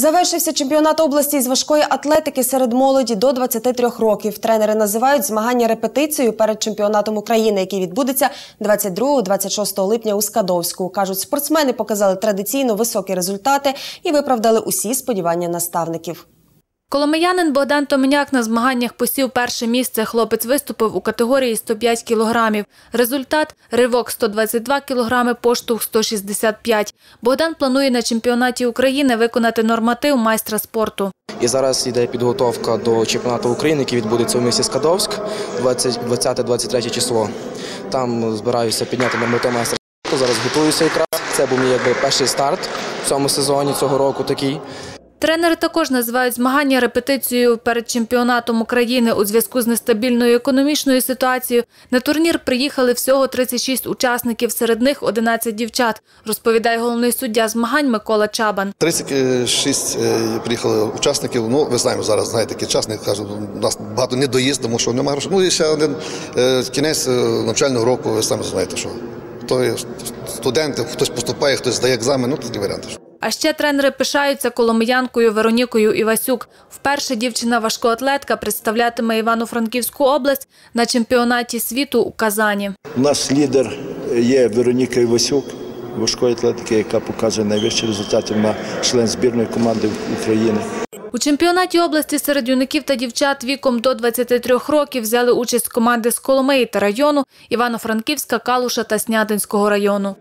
Завершився чемпіонат області з важкої атлетики серед молоді до 23 років. Тренери називають змагання репетицією перед чемпіонатом України, який відбудеться 22-26 липня у Скадовську. кажуть, спортсмени показали традиційно високі результати і виправдали усі сподівання наставників. Коломиянин Богдан Томеняк на змаганнях посів перше місце. Хлопець виступив у категорії 105 кілограмів. Результат – ривок 122 кілограми, поштовх 165. Богдан планує на чемпіонаті України виконати норматив майстра спорту. І зараз йде підготовка до чемпіонату України, який відбудеться у місті Скадовськ 20-23 число. Там збираюся підняти норматив майстра спорту. Зараз готуюся якраз. Це був мій якби перший старт в цьому сезоні цього року такий. Тренери також називають змагання репетицією перед чемпіонатом України у зв'язку з нестабільною економічною ситуацією. На турнір приїхали всього 36 учасників, серед них 11 дівчат, розповідає головний суддя змагань Микола Чабан. 36 е, приїхали учасників. Ну, ви знаємо, зараз знаєте, такий час, не кажуть, у нас багато не доїзд, тому що немає грошей. Ну і ще один е, кінець е, навчального року, ви самі знаєте, що то студенти, хтось поступає, хтось здає екзамен, ну такі варіанти. А ще тренери пишаються коломиянкою Веронікою Івасюк. Вперше дівчина-важкоатлетка представлятиме Івано-Франківську область на чемпіонаті світу у Казані. У нас лідер є Вероніка Івасюк, важкої атлетики, яка показує найвищі результати. Вона член збірної команди України. У чемпіонаті області серед юнаків та дівчат віком до 23 років взяли участь команди з Коломиї та району, Івано-Франківська, Калуша та Снятинського району.